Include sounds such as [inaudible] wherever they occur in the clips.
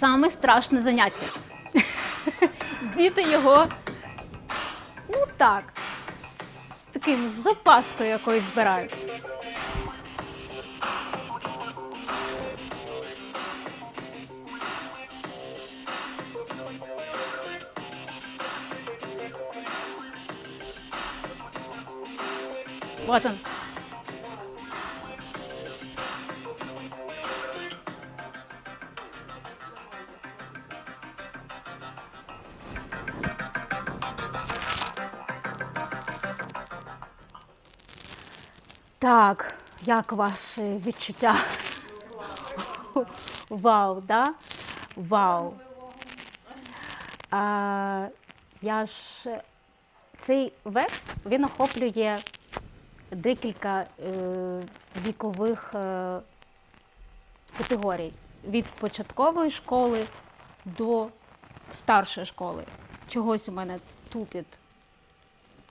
саме страшне заняття. Діти його, ну так, з таким з запаскою якоюсь збирають. Вот он. Так, як ваші відчуття? Вау, да? Вау. А, я ж цей векс він охоплює декілька е, вікових е, категорій від початкової школи до старшої школи. Чогось у мене тупить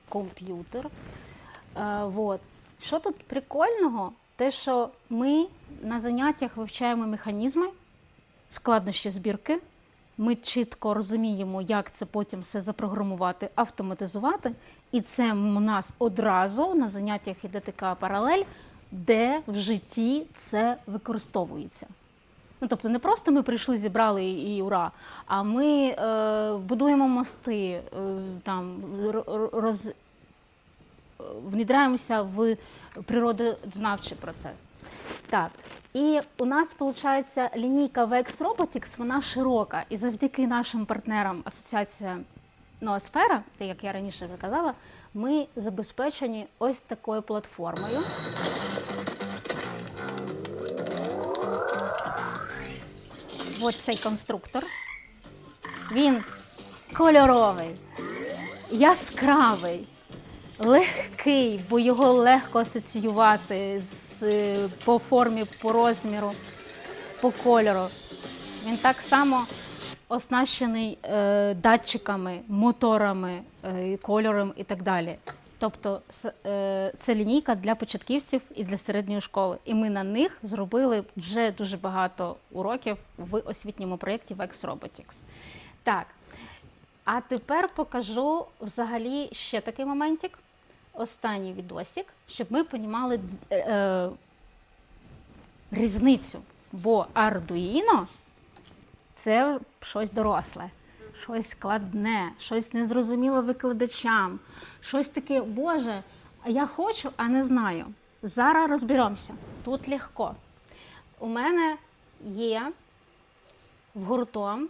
комп'ютер. Е, вот. Що тут прикольного? Те, що ми на заняттях вивчаємо механізми, складнощі збірки. Ми чітко розуміємо, як це потім все запрограмувати, автоматизувати. І це у нас одразу на заняттях іде така паралель, де в житті це використовується. Ну, тобто не просто ми прийшли, зібрали і, ура, а ми е, будуємо мости, е, там, роз, внедряємося в природознавчий процес. Так, і у нас виходить лінійка VX Robotics, вона широка. І завдяки нашим партнерам Асоціація Ноосфера, як я раніше вже казала, ми забезпечені ось такою платформою. Ось цей конструктор. Він кольоровий, яскравий, легкий, бо його легко асоціювати з, е, по формі, по розміру, по кольору. Він так само оснащений е, датчиками, моторами, е, кольором і так далі. Тобто е, це лінійка для початківців і для середньої школи. І ми на них зробили вже дуже багато уроків в освітньому проєкті VEX Robotics. Так, а тепер покажу взагалі ще такий моментик. Останній відосик, щоб ми понімали д- е, різницю. Бо Arduino це щось доросле, щось складне, щось незрозуміло викладачам, щось таке, Боже, я хочу, а не знаю. Зараз розберемося. Тут легко. У мене є в гуртом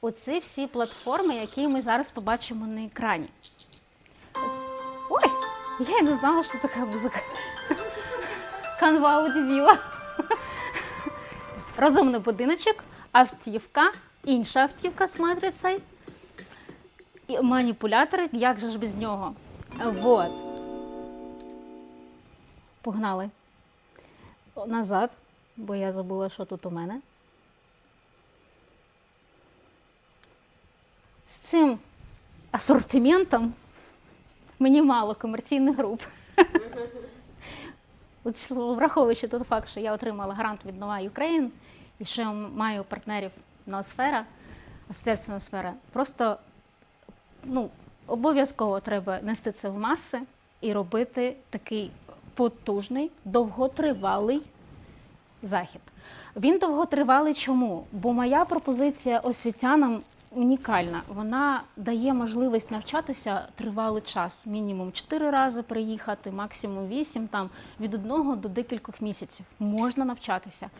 оці всі платформи, які ми зараз побачимо на екрані. Я й не знала, що така музика. Канва удивила. Розумний будиночок, автівка, інша автівка з матрицею, і маніпулятори, як же ж без нього? Вот. Погнали. Назад, бо я забула, що тут у мене. З цим асортиментом мені мало комерційних груп. [laughs] От враховуючи той факт, що я отримала грант від Нова Україн і я маю партнерів Ноосфера, асоціація Ноосфера, просто ну, обов'язково треба нести це в маси і робити такий потужний, довготривалий захід. Він довготривалий чому? Бо моя пропозиція освітянам унікальна. Вона дає можливість навчатися тривалий час, мінімум 4 рази приїхати, максимум 8, там від одного до декількох місяців можна навчатися.